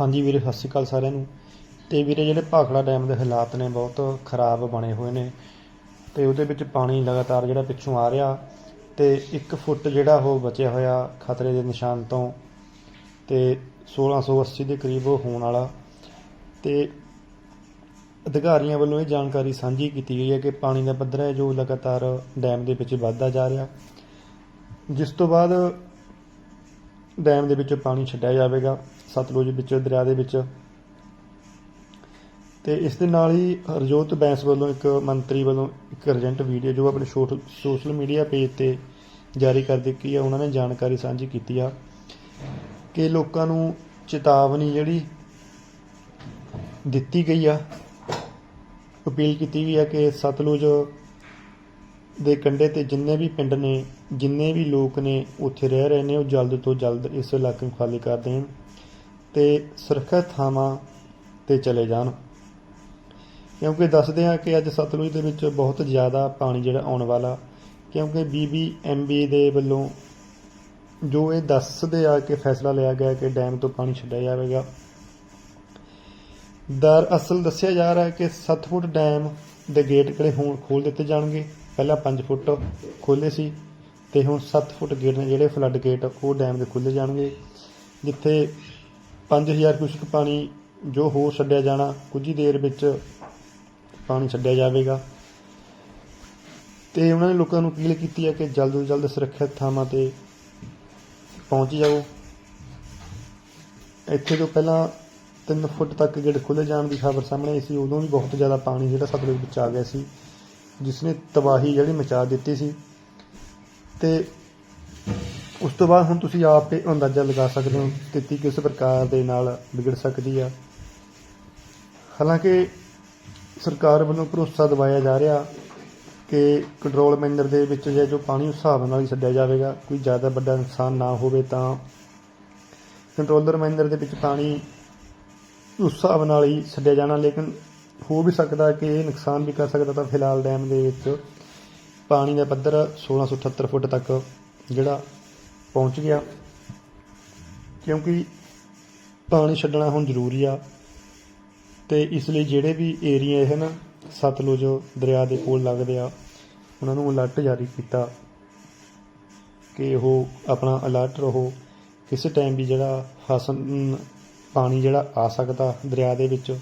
ਹਾਂਜੀ ਵੀਰੇ, ਸਤਿ ਸ਼੍ਰੀ ਅਕਾਲ ਸਾਰਿਆਂ ਨੂੰ। ਤੇ ਵੀਰੇ, ਜਿਹੜੇ ਭਾਖੜਾ ਡੈਮ ਦੇ ਹਾਲਾਤ ਨੇ, ਬਹੁਤ ਖਰਾਬ ਬਣੇ ਹੋਏ ਨੇ। ਤੇ ਉਹਦੇ ਵਿੱਚ ਪਾਣੀ ਲਗਾਤਾਰ ਜਿਹੜਾ ਪਿੱਛੋਂ ਆ ਰਿਹਾ ਤੇ 1 ਫੁੱਟ ਜਿਹੜਾ ਉਹ ਬਚਿਆ ਹੋਇਆ ਖਤਰੇ ਦੇ ਨਿਸ਼ਾਨ ਤੋਂ ਤੇ 1680 ਦੇ ਕਰੀਬ ਉਹ ਹੋਣ ਵਾਲਾ। ਤੇ ਅਧਿਕਾਰੀਆਂ ਵੱਲੋਂ ਇਹ ਜਾਣਕਾਰੀ ਸਾਂਝੀ ਕੀਤੀ ਗਈ ਹੈ ਕਿ ਪਾਣੀ ਦਾ ਪੱਧਰ ਹੈ ਜੋ ਲਗਾਤਾਰ ਡੈਮ ਦੇ ਵਿੱਚ ਵੱਧਦਾ ਜਾ ਰਿਹਾ। ਜਿਸ ਤੋਂ ਬਾਅਦ ਡੈਮ ਦੇ ਵਿੱਚੋਂ ਪਾਣੀ ਛੱਡਿਆ ਜਾਵੇਗਾ। ਸਤਲੁਜ ਵਿੱਚ, ਦਰਿਆ ਦੇ ਵਿੱਚ। ਤੇ ਇਸ ਦੇ ਨਾਲ ਹੀ ਹਰਜੋਤ ਬੈਂਸ ਵੱਲੋਂ ਇੱਕ ਮੰਤਰੀ ਵੱਲੋਂ ਇੱਕ ਅਰਜੈਂਟ ਵੀਡੀਓ ਜੋ ਆਪਣੇ ਸੋਸ਼ਲ ਮੀਡੀਆ ਪੇਜ ਤੇ ਜਾਰੀ ਕਰ ਦਿੱਤੀ ਆ, ਉਹਨਾਂ ਨੇ ਜਾਣਕਾਰੀ ਸਾਂਝੀ ਕੀਤੀ ਆ ਕਿ ਲੋਕਾਂ ਨੂੰ ਚੇਤਾਵਨੀ ਜਿਹੜੀ ਦਿੱਤੀ ਗਈ ਆ, ਅਪੀਲ ਕੀਤੀ ਗਈ ਆ ਕਿ ਸਤਲੁਜ ਦੇ ਕੰਢੇ ਤੇ ਜਿੰਨੇ ਵੀ ਪਿੰਡ ਨੇ, ਜਿੰਨੇ ਵੀ ਲੋਕ ਨੇ, ਉੱਥੇ ਰਹਿ ਰਹੇ ਨੇ, ਉਹ ਜਲਦ ਤੋਂ ਜਲਦ ਇਸ ਇਲਾਕੇ ਨੂੰ ਖਾਲੀ ਕਰ ਦੇਣ। ਤੇ ਸੁਰੱਖਿਅਤ ਥਾਵਾਂ ਤੇ ਚਲੇ ਜਾਣ। ਕਿਉਂਕਿ ਦੱਸਦੇ ਆ ਕਿ ਅੱਜ ਸਤਲੁਜ ਦੇ ਵਿੱਚ ਬਹੁਤ ਜ਼ਿਆਦਾ ਪਾਣੀ ਜਿਹੜਾ ਆਉਣ ਵਾਲਾ, ਕਿਉਂਕਿ ਬੀਬੀਐਮਬੀ ਦੇ ਵੱਲੋਂ ਜੋ ਇਹ ਦੱਸਦੇ ਆ ਕਿ ਫੈਸਲਾ ਲਿਆ ਗਿਆ ਕਿ ਡੈਮ ਤੋਂ ਪਾਣੀ ਛੱਡਿਆ ਜਾਵੇਗਾ। ਦਰ ਅਸਲ ਦੱਸਿਆ ਜਾ ਰਿਹਾ ਹੈ ਕਿ 7 ਫੁੱਟ ਡੈਮ ਦੇ ਗੇਟ ਕਿਹੜੇ ਹੁਣ ਖੋਲ ਦਿੱਤੇ ਜਾਣਗੇ। ਪਹਿਲਾਂ 5 ਫੁੱਟ ਖੋਲੇ ਸੀ ਤੇ ਹੁਣ 7 ਫੁੱਟ ਗੇਟ ਨੇ ਜਿਹੜੇ ਫਲੱਡ ਗੇਟ ਉਹ ਡੈਮ ਦੇ ਖੁੱਲੇ ਜਾਣਗੇ, ਜਿੱਥੇ 5000 ਕਿਊਸਕ ਪਾਣੀ ਜੋ ਹੋਰ ਛੱਡਿਆ ਜਾਣਾ, ਕੁਝ ਹੀ ਦੇਰ ਵਿੱਚ ਪਾਣੀ ਛੱਡਿਆ ਜਾਵੇਗਾ। ਤੇ ਉਹਨਾਂ ਨੇ ਲੋਕਾਂ ਨੂੰ ਅਪੀਲ ਕੀਤੀ ਹੈ ਕਿ ਜਲਦ ਤੋਂ ਜਲਦ ਸੁਰੱਖਿਅਤ ਥਾਵਾਂ ਤੇ ਪਹੁੰਚ ਜਾਓ। ਇੱਥੇ ਤੋਂ ਪਹਿਲਾਂ 3 ਫੁੱਟ ਤੱਕ ਗੇਟ ਖੁੱਲੇ ਜਾਣ ਦੀ ਖਬਰ ਸਾਹਮਣੇ ਆਈ ਸੀ, ਉਦੋਂ ਵੀ ਬਹੁਤ ਜ਼ਿਆਦਾ ਪਾਣੀ ਜਿਹੜਾ ਸਤਲੁਜ ਵਿੱਚ ਆ ਗਿਆ ਸੀ ਜਿਸ ਨੇ ਤਬਾਹੀ ਜਿਹੜੀ ਮਚਾ ਦਿੱਤੀ ਸੀ। ਤੇ ਉਸ ਤੋਂ ਬਾਅਦ ਹੁਣ ਤੁਸੀਂ ਆਪ ਹੀ ਅੰਦਾਜ਼ਾ ਲਗਾ ਸਕਦੇ ਹੋ ਸਥਿਤੀ ਕਿਸ ਪ੍ਰਕਾਰ ਦੇ ਨਾਲ ਵਿਗੜ ਸਕਦੀ ਆ। ਹਾਲਾਂਕਿ ਸਰਕਾਰ ਵੱਲੋਂ ਭਰੋਸਾ ਦਿਵਾਇਆ ਜਾ ਰਿਹਾ ਕਿ ਕੰਟਰੋਲ ਮੈਨਰ ਦੇ ਵਿੱਚ ਜੇ ਜੋ ਪਾਣੀ ਉਸ ਹਿਸਾਬ ਨਾਲ ਹੀ ਛੱਡਿਆ ਜਾਵੇਗਾ, ਕੋਈ ਜ਼ਿਆਦਾ ਵੱਡਾ ਨੁਕਸਾਨ ਨਾ ਹੋਵੇ ਤਾਂ ਕੰਟਰੋਲਰ ਮੈਨਰ ਦੇ ਵਿੱਚ ਪਾਣੀ ਉਸ ਹਿਸਾਬ ਨਾਲ ਹੀ ਛੱਡਿਆ ਜਾਣਾ, ਲੇਕਿਨ ਹੋ ਵੀ ਸਕਦਾ ਕਿ ਇਹ ਨੁਕਸਾਨ ਵੀ ਕਰ ਸਕਦਾ ਤਾਂ ਫਿਲਹਾਲ ਡੈਮ ਦੇ ਵਿੱਚ ਪਾਣੀ ਦਾ ਪੱਧਰ 1678 ਫੁੱਟ ਤੱਕ ਜਿਹੜਾ ਪਹੁੰਚ ਗਿਆ। ਕਿਉਂਕਿ ਪਾਣੀ ਛੱਡਣਾ ਹੁਣ ਜ਼ਰੂਰੀ ਆ। ਤੇ ਇਸ ਲਈ ਜਿਹੜੇ ਵੀ ਏਰੀਆ ਨਾ, ਸਤਲੁਜ ਦਰਿਆ ਦੇ ਕੋਲ ਲੱਗਦੇ ਆ, ਉਹਨਾਂ ਨੂੰ ਅਲਰਟ ਜਾਰੀ ਕੀਤਾ ਕਿ ਉਹ ਆਪਣਾ ਅਲਰਟ ਰਹੋ। ਕਿਸੇ ਟਾਈਮ ਵੀ ਜਿਹੜਾ ਫਸਲ ਪਾਣੀ ਜਿਹੜਾ ਆ ਸਕਦਾ ਦਰਿਆ ਦੇ ਵਿੱਚ।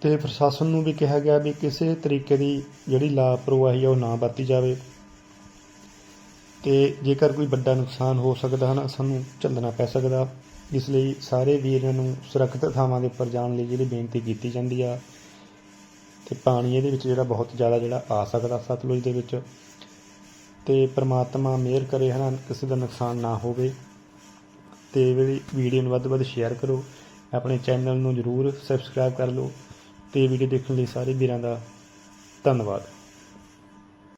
ਤੇ ਪ੍ਰਸ਼ਾਸਨ ਨੂੰ ਵੀ ਕਿਹਾ ਗਿਆ ਵੀ ਕਿਸੇ ਤਰੀਕੇ ਦੀ ਜਿਹੜੀ ਲਾਪਰਵਾਹੀ ਆ ਉਹ ਨਾ ਵਰਤੀ ਜਾਵੇ। ਤੇ ਜੇਕਰ ਕੋਈ ਵੱਡਾ ਨੁਕਸਾਨ ਹੋ ਸਕਦਾ ਹਨ ਸਾਨੂੰ ਝੱਲਣਾ ਪੈ ਸਕਦਾ। ਇਸ ਲਈ ਸਾਰੇ ਵੀਰਾਂ ਨੂੰ ਸੁਰੱਖਿਅਤ ਥਾਵਾਂ ਦੇ ਉੱਪਰ ਜਾਣ ਲਈ ਜਿਹੜੀ ਬੇਨਤੀ ਕੀਤੀ ਜਾਂਦੀ ਆ, ਤੇ ਪਾਣੀ ਇਹਦੇ ਵਿੱਚ ਜਿਹੜਾ ਬਹੁਤ ਜ਼ਿਆਦਾ ਜਿਹੜਾ ਆ ਸਕਦਾ ਸਤਲੁਜ ਦੇ ਵਿੱਚ। ਤੇ ਪ੍ਰਮਾਤਮਾ ਮਿਹਰ ਕਰੇ ਹਨਾ ਕਿਸੇ ਦਾ ਨੁਕਸਾਨ ਨਾ ਹੋਵੇ। ਤੇ ਵੀ ਵੀਡੀਓ ਨੂੰ ਵੱਧ ਤੋਂ ਵੱਧ ਸ਼ੇਅਰ ਕਰੋ। ਆਪਣੇ ਚੈਨਲ ਨੂੰ ਜਰੂਰ ਸਬਸਕ੍ਰਾਈਬ ਕਰ ਲਓ। ਤੇ ਵੀਡੀਓ ਦੇਖਣ ਲਈ ਸਾਰੇ ਵੀਰਾਂ ਦਾ ਧੰਨਵਾਦ।